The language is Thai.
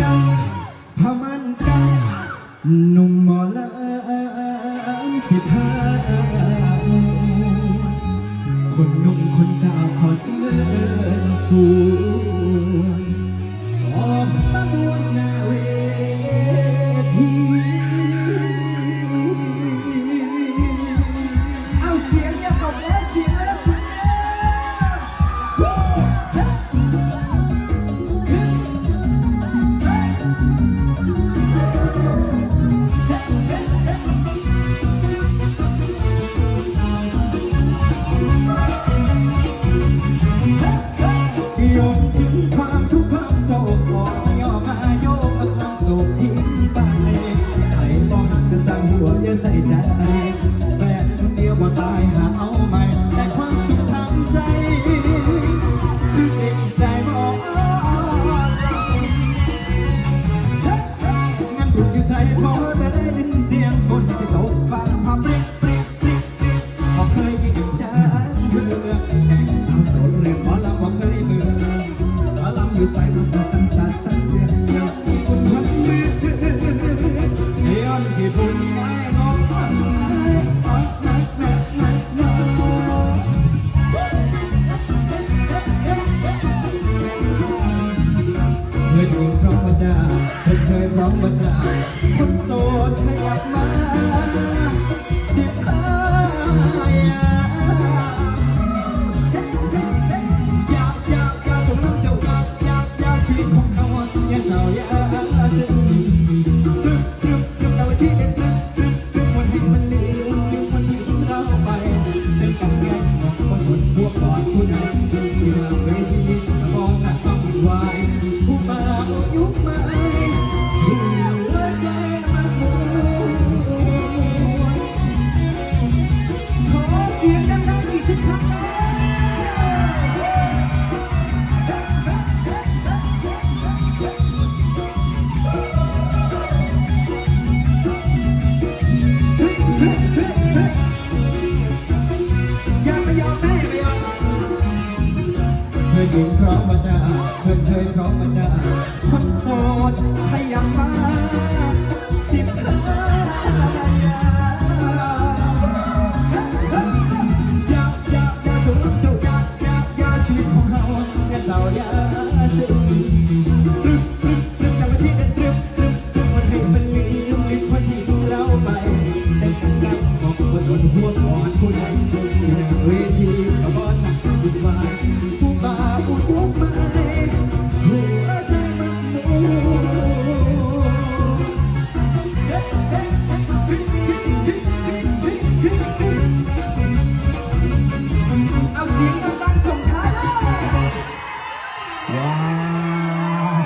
กันพมันกันนุ่มหมอลำสิบห้าคนนุ่มคนสาวขอเสื้อสู หัวอย่าใส่ใจแฟนเดียวว่าตายหาเอาใหม่แต่ความสุขทาใจคือเด็กใจบอกงั้อยู่ที่ใส่อจะได้ยินเสียงคนสิตกฟัามเปรี้ยเปรี้รี้ยพอเคยกินใจเธอ อกระจาคนโสดขยับมา ยืนพร้อมมาจ้าเพื่อนเคยพร้อมมาจ้าคนโสดขยับมาสิบห้า